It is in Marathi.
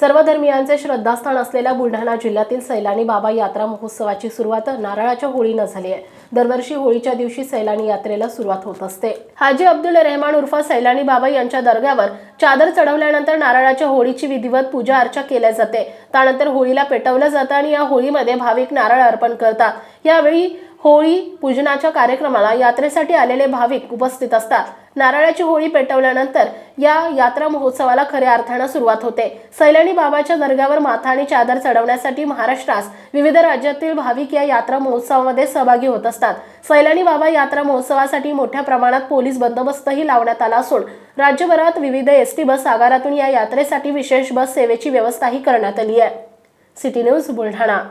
सर्व धर्मियांचे श्रद्धास्थान असलेल्या बुलढाणा जिल्ह्यातील सैलानी बाबा यात्रा महोत्सवाची सुरुवात नारळाच्या होळीनं झाली आहे. दरवर्षी होळीच्या दिवशी सैलानी यात्रेला सुरुवात होत असते. हाजी अब्दुल रेहमान उर्फ सैलानी बाबा यांच्या दर्ग्यावर चादर चढवल्यानंतर नारळाच्या होळीची विधिवत पूजा अर्चा केल्या जाते. त्यानंतर होळीला पेटवलं जातं आणि या होळीमध्ये भाविक नारळ अर्पण करतात. यावेळी होळी पूजनाच्या कार्यक्रमाला यात्रेसाठी आलेले भाविक उपस्थित असतात. नारळाची होळी पेटवल्यानंतर या यात्रा महोत्सवाला खऱ्या अर्थानं सुरुवात होते. सैलानी बाबाच्या दर्ग्यावर माथा आणि चादर चढवण्यासाठी महाराष्ट्रास विविध राज्यातील भाविक या यात्रा महोत्सवामध्ये सहभागी होत असतात. सैलानी बाबा यात्रा महोत्सवासाठी मोठ्या प्रमाणात पोलीस बंदोबस्तही लावण्यात आला असून राज्यभरात विविध एस टी बस आगारातून या यात्रेसाठी विशेष बस सेवेची व्यवस्थाही करण्यात आली आहे. City news Buldhana.